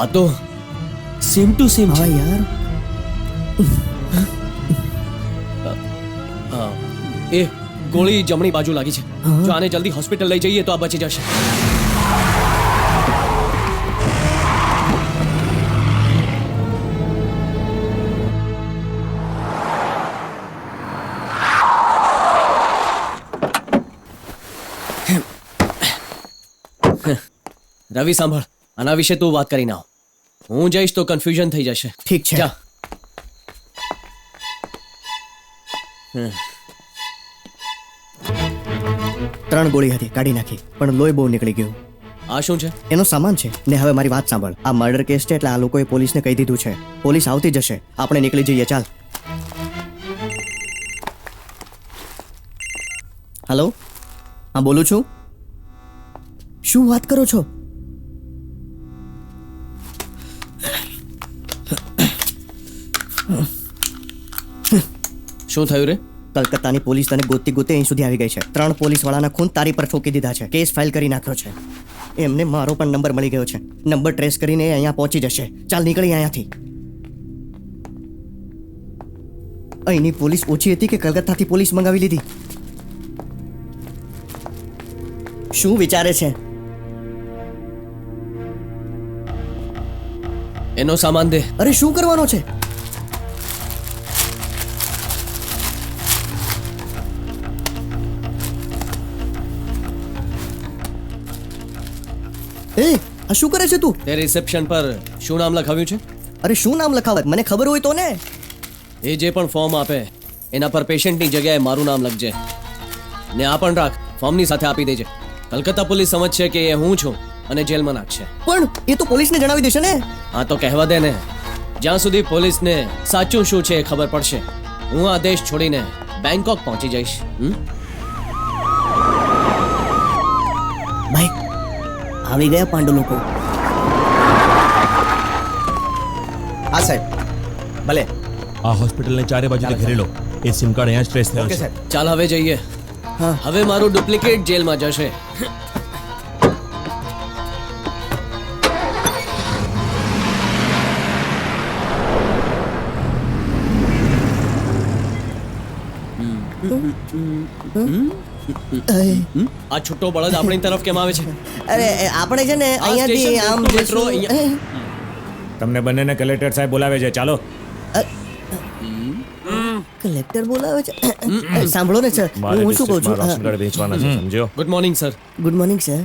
આ તો same to same હા છે યાર. એ ગોળી જમણી બાજુ લાગી છે. જો આને જલ્દી હોસ્પિટલ લઈ જઈએ તો આ બચી જશે. રવિ સાંભળ. આના વિશે તું વાત કરી નાવ હું જઈશ તો કન્ફ્યુઝન થઈ જશે. ઠીક છે. જા. ત્રણ ગોળી હતી કાઢી નાખી પણ લોહી બહુ નીકળી ગયું. આ શું છે? એનો સામાન છે. ને હવે મારી વાત સાંભળ. આ મર્ડર કેસ છે એટલે આ લોકોએ પોલીસને કહી દીધું છે. પોલીસ આવતી જશે. આપણે નીકળી જઈએ ચાલ. હલો હા બોલું છું? શું વાત કરો છો? શું થયું રે? કલકત્તાની પોલીસ તને ગોતી ગોતી અહીં સુધી આવી ગઈ છે. ત્રણ પોલીસ વાળાના ખૂન તારી પર ઠોકી દીધા છે. કેસ ફાઇલ કરી નાખ્યો છે. એમને મારો પણ નંબર મળી ગયો છે. નંબર ટ્રેસ કરીને અહીંયા પહોંચી જશે. ચાલ નીકળી અહીંયાથી. અહીંની પોલીસ ઓછી હતી કે કલકત્તાથી પોલીસ મંગાવી લીધી? શું વિચારે છે? એનો સામાન દે. અરે શું કરવાનો છે? એ આ શું કરે છે તું? તે રિસેપ્શન પર શું નામ લખાવ્યું છે? અરે શું નામ લખાવે? મને ખબર હોય તો ને. એ જે પણ ફોર્મ આપે એના પર પેશન્ટની જગ્યાએ મારું નામ લખજે. ને આ પણ રાખ ફોર્મની સાથે આપી દેજે. કલકત્તા પોલીસ સમજશે કે એ હું છું અને જેલમાં નાખશે પણ એ તો પોલીસને જણાવી દેશે ને. હા તો કહેવા દે ને. જ્યાં સુધી પોલીસને સાચું શું છે એ ખબર પડશે હું આ દેશ છોડીને બેંકોક પહોંચી જઈશ હમ? આવી ગયા પાંડુ લોકો. હા સાહેબ. ભલે. આ હોસ્પિટલને ચારે બાજુથી ઘેરી લો. એ સિમ કાર્ડ અહીંયા જ ટ્રેસ થયો છે. ચાલ હવે જઈએ. હા. હવે મારું ડુપ્લિકેટ જેલમાં જશે. આ છૂટો બળદ આપણી તરફ કેમ આવે છે? અરે આપણે છે ને અહીંયાથી આમ અહીંયા- તમને બંનેને કલેક્ટર સાહેબ બોલાવે છે ચાલો. કલેક્ટર બોલાવે છે? સાંભળો ને સર. હું શું કહું છું? રાશનકાર્ડ વેચવાના છે સમજો good morning sir good morning sir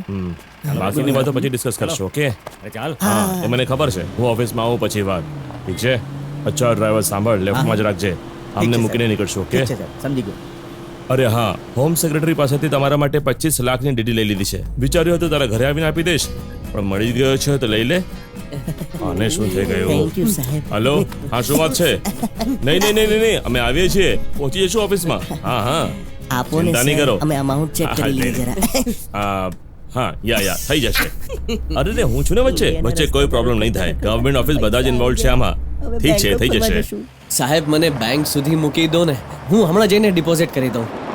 બાકીની વાતો પછી ડિસ્કસ કરશો ઓકે ચાલ. હા. એ મને ખબર છે. હું ઓફિસમાં આવું પછી વાત. ઠીક છે? અચ્છા ડ્રાઈવર સાંભળ. લેફ્ટમાં જ રાખજે. અમને મૂકીને નીકળશો ઓકે ઠીક છે સાહેબ. સમજી ગયો. અરે હા હોમ સેક્રેટરી પાસેથી તમારા માટે પચીસ લાખની ડીડી લઈ લીધી છે. વિચાર્યું હતું તારા ઘરે આવીને આપી દઈશ પણ મળી ગયો છે તો લઈ લે. આને શું થઈ ગયું? હલો હા શું વાત છે? નહીં નહીં નહીં નહીં અમે આવીએ છીએ. પહોંચી જશું ઓફિસમાં. હા હા. આપો ચિંતા નહીં કરો. અમે અમાઉન્ટ ચેક કરી લઈએ જરા. હા યા યા થઈ જશે. અરે રે હું છું ને વચ્ચે? વચ્ચે કોઈ પ્રોબ્લેમ નહીં થાય. ગવર્મેન્ટ ઓફિસ બધા જ ઇન્વોલ્વ છે આમાં. ઠીક છે થઈ જશે. સાહેબ મને બેંક સુધી મૂકી દો ને. હું હમણાં જઈને ડિપોઝિટ કરી દઉં.